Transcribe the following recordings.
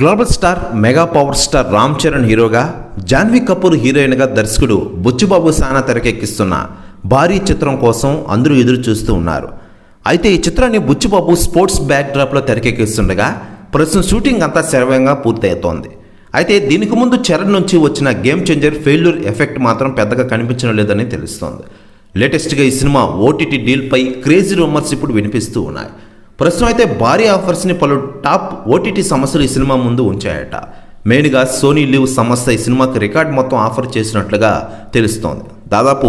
Global star mega power star Ram Charan హీరోగా జాన్వీ కపూర్ హీరోయిన్గా దర్శకుడు బుచ్చుబాబు సానా తెరకెక్కిస్తున్న భారీ చిత్రం కోసం అందరూ ఎదురు చూస్తూ ఉన్నారు. అయితే ఈ చిత్రాన్ని బుచ్చుబాబు స్పోర్ట్స్ బ్యాక్డ్రాప్లో తెరకెక్కిస్తుండగా ప్రస్తుతం షూటింగ్ అంతా శరవంగా పూర్తవుతోంది అయితే దీనికి ముందు చరణ్ నుంచి వచ్చిన గేమ్ చేంజర్ ఫెయిల్యూర్ ఎఫెక్ట్ మాత్రం పెద్దగా కనిపించడం లేదని తెలుస్తోంది. లేటెస్ట్గా ఈ సినిమా ఓటీటీ డీల్పై క్రేజీ రూమర్స్ ఇప్పుడు వినిపిస్తూ ఉన్నాయి. ప్రస్తుతం అయితే భారీ ఆఫర్స్ని పలు టాప్ ఓటీటీ సంస్థలు ఈ సినిమా ముందు ఉంచాయట. మెయిన్గా సోనీ లివ్ సంస్థ ఈ సినిమాకి రికార్డ్ మొత్తం ఆఫర్ చేసినట్లుగా తెలుస్తోంది. దాదాపు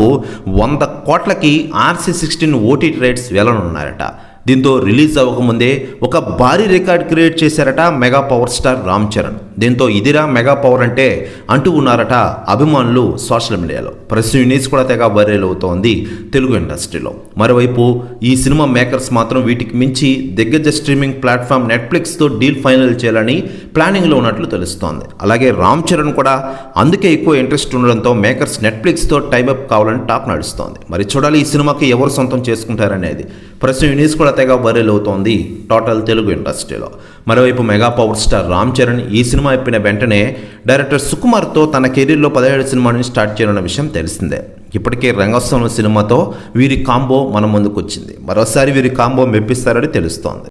వంద కోట్లకి ఆర్సీ సిక్స్టీన్ ఓటీటీ రైట్స్ వెళ్ళనున్నారట దీంతో రిలీజ్ అవ్వకముందే ఒక భారీ రికార్డ్ క్రియేట్ చేశారట mega power star Ram Charan. దీంతో ఇదిరా మెగా పవర్ అంటే అంటూ ఉన్నారట అభిమానులు సోషల్ మీడియాలో. ప్రెస్ యూనిట్స్ కూడా తెగ వైరల్ అవుతోంది తెలుగు ఇండస్ట్రీలో. మరోవైపు ఈ సినిమా మేకర్స్ మాత్రం వీటికి మించి దిగ్గజ స్ట్రీమింగ్ ప్లాట్ఫామ్ నెట్ఫ్లిక్స్తో డీల్ ఫైనల్ చేయాలని ప్లానింగ్లో ఉన్నట్లు తెలుస్తోంది. అలాగే రామ్ చరణ్ కూడా అందుకే ఎక్కువ ఇంట్రెస్ట్ ఉండడంతో మేకర్స్ నెట్ఫ్లిక్స్తో టైమప్ కావాలని టాప్ నడుస్తోంది. మరి చూడాలి ఈ సినిమాకి ఎవరు సొంతం చేసుకుంటారనేది. ప్రెస్ యూనిట్స్ కూడా తెగ వైరల్ అవుతోంది టోటల్ తెలుగు ఇండస్ట్రీలో. మరోవైపు mega power star Ram Charan ఈ సినిమా సినిమా అయిపోయిన వెంటనే డైరెక్టర్ సుకుమార్తో తన కెరీర్లో పదిహేడు సినిమాని స్టార్ట్ చేయనున్న విషయం తెలిసిందే. ఇప్పటికే రంగస్వామి సినిమాతో వీరి కాంబో మన ముందుకు వచ్చింది మరోసారి వీరి కాంబో మెప్పిస్తారని తెలుస్తోంది.